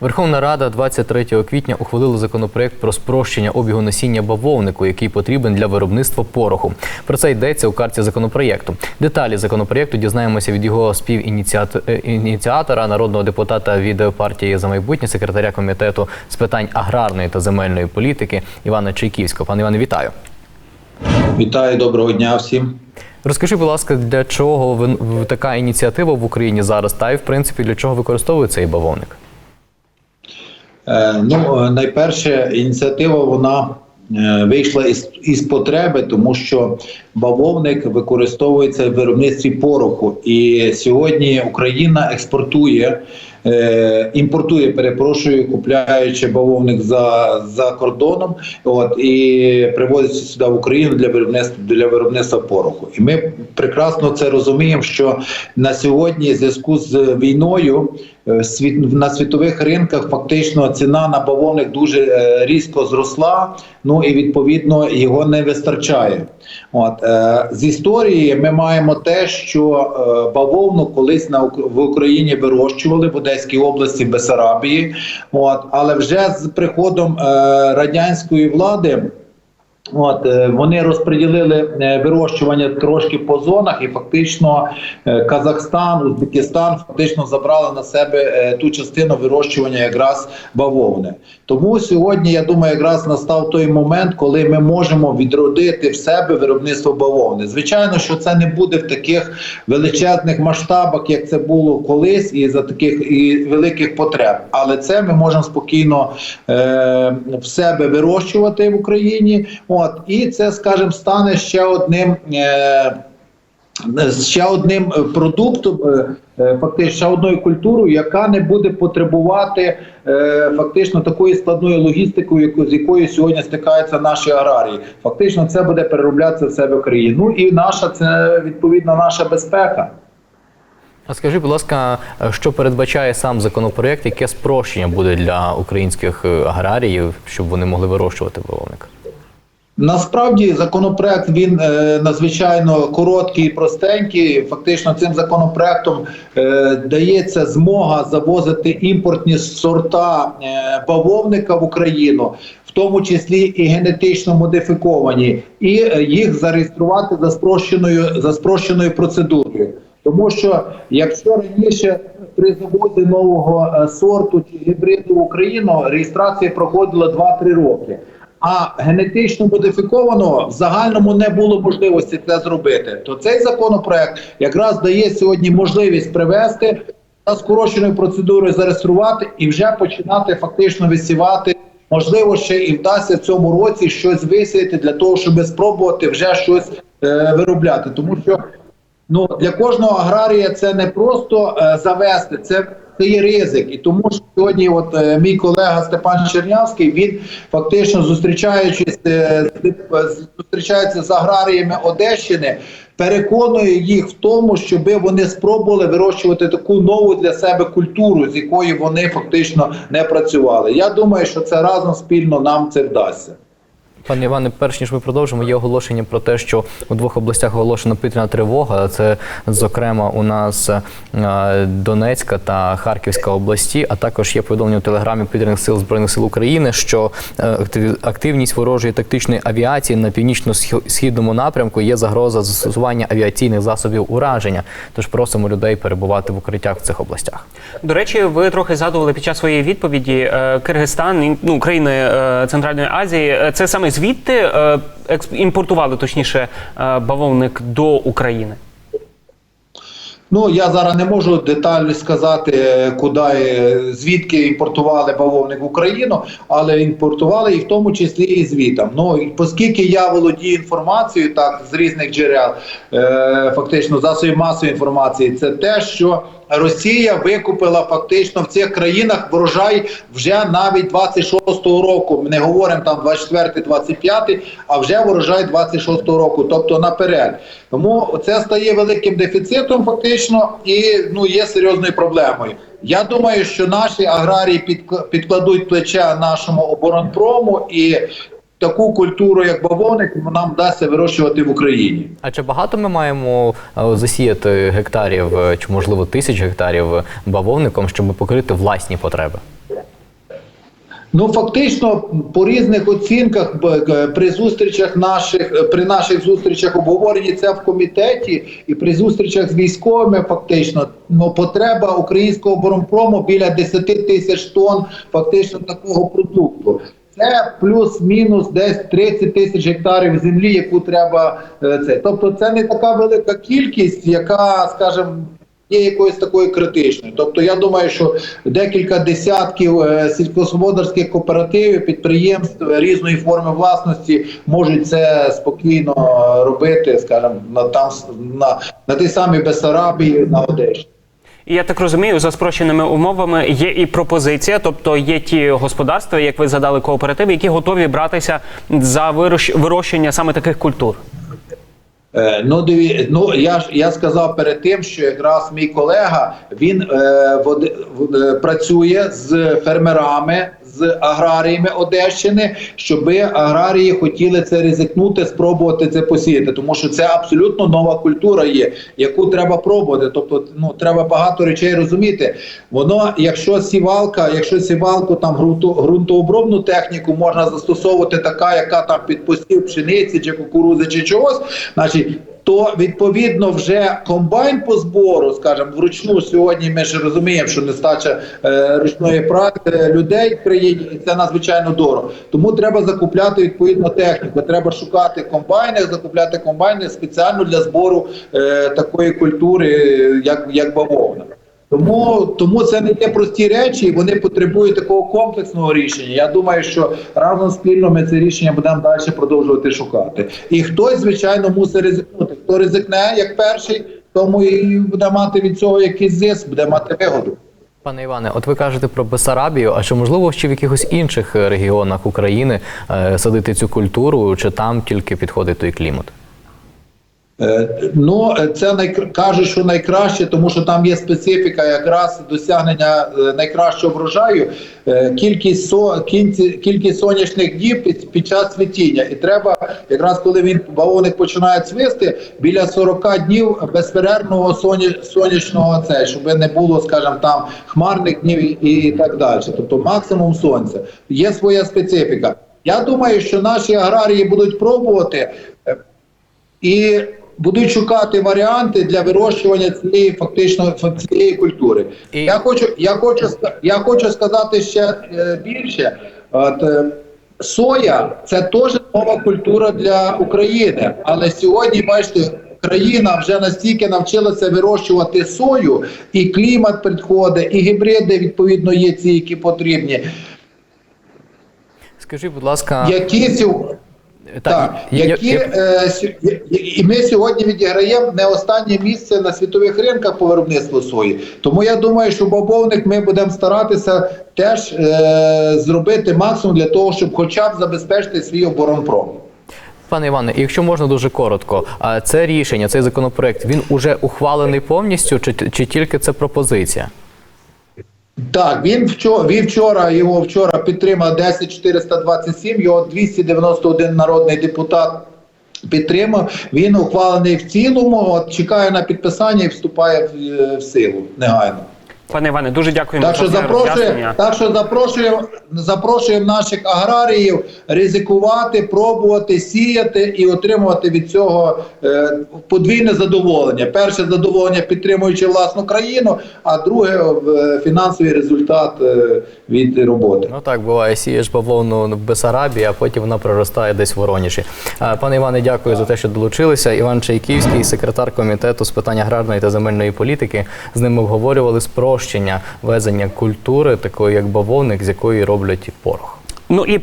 Верховна Рада 23 квітня ухвалила законопроект про спрощення обігу насіння бавовнику, який потрібен для виробництва пороху. Про це йдеться у карті законопроєкту. Деталі законопроєкту дізнаємося від його співініціатора, народного депутата від партії за майбутнє, секретаря комітету з питань аграрної та земельної політики Івана Чайківського. Пане Іване, вітаю. Вітаю, доброго дня всім. Розкажи, будь ласка, для чого така ініціатива в Україні зараз, та й в принципі для чого використовує цей бавовник? Е, ну, е, найперше, ініціатива вона е, вийшла із, із потреби, тому що бавовник використовується в виробництві пороху. І сьогодні Україна експортує, е, імпортує, перепрошую, купляючи бавовник за, за кордоном, от і привозиться сюди в Україну для виробництва для виробництва пороху. І ми прекрасно це розуміємо, що на сьогодні, в зв'язку з війною, е, світ на світових ринках фактично ціна на бавовник дуже е, різко зросла. Ну і відповідно його не вистачає. От е, з історії ми маємо те, що е, бавовну колись на в Україні вирощували в Одеській області Бесарабії. От, але вже з приходом е, радянської влади. От е, вони розподілили е, вирощування трошки по зонах, і фактично е, Казахстан, Узбекистан фактично забрали на себе ту частину вирощування якраз бавовни. Тому сьогодні я думаю, якраз настав той момент, коли ми можемо відродити в себе виробництво бавовни. Звичайно, що це не буде в таких величезних масштабах, як це було колись, і за таких і великих потреб. Але це ми можемо спокійно е, в себе вирощувати в Україні. От і це, скажімо, стане ще одним. Е, Ще одним е, продуктом, е, е, фактично ще одною культурою, яка не буде потребувати е, фактично такої складної логістики, з якою сьогодні стикаються наші аграрії. Фактично, це буде перероблятися в себе в країні. Ну і наша це відповідно наша безпека. А скажи, будь ласка, що передбачає сам законопроект, яке спрощення буде для українських е, аграріїв, щоб вони могли вирощувати бавовник? Насправді законопроект він е, надзвичайно короткий і простенький. Фактично, цим законопроектом е, дається змога завозити імпортні сорта е, бавовника в Україну, в тому числі і генетично модифіковані, і е, їх зареєструвати за спрощеною за спрощеною процедурою. Тому що якщо раніше при завозі нового е, сорту чи гібриду в Україну реєстрація проходила 2-3 роки. А генетично модифікованого в загальному не було можливості це зробити. То цей законопроект якраз дає сьогодні можливість привести за скороченою процедурою зареєструвати і вже починати фактично висівати. Можливо, ще і вдасться в цьому році щось висіяти для того, щоб спробувати вже щось е, виробляти. Тому що ну для кожного аграрія це не просто е, завести, це, це є ризик. І тому що сьогодні, от е, мій колега Степан Чернявський, він фактично зустрічаючись е, з- зустрічається з аграріями Одещини. Переконує їх в тому, щоб вони спробували вирощувати таку нову для себе культуру, з якою вони фактично не працювали. Я думаю, що це разом спільно нам це вдасться. Пане Іване, перш ніж ми продовжимо, є оголошення про те, що у двох областях оголошена повітряна тривога. Це, зокрема, у нас е, Донецька та Харківська області, а також є повідомлення у телеграмі повітряних сил збройних сил України, що е, активність ворожої тактичної авіації на північно-східному напрямку є загроза застосування авіаційних засобів ураження. Тож просимо людей перебувати в укриттях в цих областях. До речі, ви трохи згадували під час своєї відповіді е, Киргизстан, ну країни Центральної Азії. Це саме звідти е, імпортували точніше е, бавовник до України. Ну я зараз не можу детально сказати, е, куди звідки імпортували бавовник в Україну, але імпортували і в тому числі і звітом. Ну оскільки я володію інформацією, так з різних джерел, е, фактично засобів масової інформації, це те, що Росія викупила фактично в цих країнах врожай вже навіть 26-го року. Ми не говоримо там 24-25, а вже врожай 26-го року, тобто наперед. Тому це стає великим дефіцитом, фактично, і ну є серйозною проблемою. Я думаю, що наші аграрії підк- підкладуть плече нашому оборонпрому і таку культуру, як бавовник, нам вдасться вирощувати в Україні. А чи багато ми маємо е, засіяти гектарів е, чи можливо тисяч гектарів бавовником, щоб покрити власні потреби? Ну фактично по різних оцінках при зустрічах наших при наших зустрічах обговорені це в комітеті і при зустрічах з військовими. Фактично, ну потреба українського оборонпрому біля 10 тисяч тонн фактично такого продукту. Це плюс-мінус десь 30 тисяч гектарів землі, яку треба е, це. Тобто, це не така велика кількість, яка, скажімо, є якоюсь такою критичною. Тобто, я думаю, що декілька десятків е, сільськогосподарських кооперативів, підприємств різної форми власності можуть це спокійно робити, скажімо, на там на, на тій самій Бесарабії, на Одещині. Я так розумію, за спрощеними умовами є і пропозиція, тобто є ті господарства, як ви задали кооперативи, які готові братися за вирощ- вирощення саме таких культур. Е, Ну, диві, ну я ж я сказав перед тим, що якраз мій колега він е, в, в- е, працює з фермерами, з аграріями Одещини, щоб аграрії хотіли це ризикнути, спробувати це посіяти, тому що це абсолютно нова культура є, яку треба пробувати. Тобто, ну треба багато речей розуміти. Воно, якщо сівалка, якщо сівалку там ґрунту, ґрунтообробну техніку можна застосовувати така, яка там під посів пшениці чи кукурузи чи чогось, значить. То відповідно вже комбайн по збору, скажімо, вручну сьогодні ми ж розуміємо, що нестача е, ручної праці людей в країні, і це надзвичайно дорого. Тому треба закупляти відповідну техніку. Треба шукати комбайни, закупляти комбайни спеціально для збору е, такої культури, е, як, як бавовна. Тому, тому це не є прості речі, і вони потребують такого комплексного рішення. Я думаю, що разом спільно ми це рішення будемо далі продовжувати шукати. І хтось, звичайно, мусить ризикнути. Хто ризикне як перший, тому і буде мати від цього якийсь зиск, буде мати вигоду. Пане Іване, от ви кажете про Бесарабію, а чи можливо ще в якихось інших регіонах України е, садити цю культуру, чи там тільки підходить той клімат? Е, Ну, е, це найкр... кажуть, що найкраще, тому що там є специфіка якраз досягнення е, найкращого врожаю. Кількість со... кількість сонячних діб під... під час цвітіння. І треба, якраз коли він бавовник починає цвісти, біля 40 днів безперервного соня... сонячного це, щоб не було, скажімо, там хмарних днів і, і так далі. Тобто максимум сонця. Є своя специфіка. Я думаю, що наші аграрії будуть пробувати. і будуть шукати варіанти для вирощування цієї фактично цієї культури. І- Я хочу, я хочу, я хочу сказати ще е, більше. От, е, соя це теж нова культура для України, але сьогодні, бачите. Країна вже настільки навчилася вирощувати сою, і клімат підходить, і гібриди відповідно є ці, які потрібні. Скажіть, будь ласка, Які сьогодні так, які я- е, і- і ми сьогодні відіграємо не останнє місце на світових ринках по виробництву сої. Тому я думаю, що бобовник ми будемо старатися теж е, зробити максимум для того, щоб хоча б забезпечити свій оборонпром. Пане Іване, якщо можна дуже коротко, а це рішення, цей законопроект, він уже ухвалений повністю, чи, чи тільки це пропозиція? Так, він вчора, він вчора його вчора підтримав 10427, його 291 народний депутат підтримав. Він ухвалений в цілому. От чекає на підписання і вступає в, е, в силу негайно. Пане Іване, дуже дякуємо Так що за запрошуємо, так що запрошуємо, запрошуємо наших аграріїв ризикувати, пробувати, сіяти і отримувати від цього е, подвійне задоволення. Перше задоволення підтримуючи власну країну, а друге е, фінансовий результат е, від роботи. Ну так буває, сієш бавовну в Бесарабії, а потім вона проростає десь в Воронежі. А, Пане Іване, дякую за те, що долучилися. Іван Чайківський, секретар комітету з питань аграрної та земельної політики. З ним обговорювали спрощення везення культури, такої як бавовник, з якої роблять порох. Ну і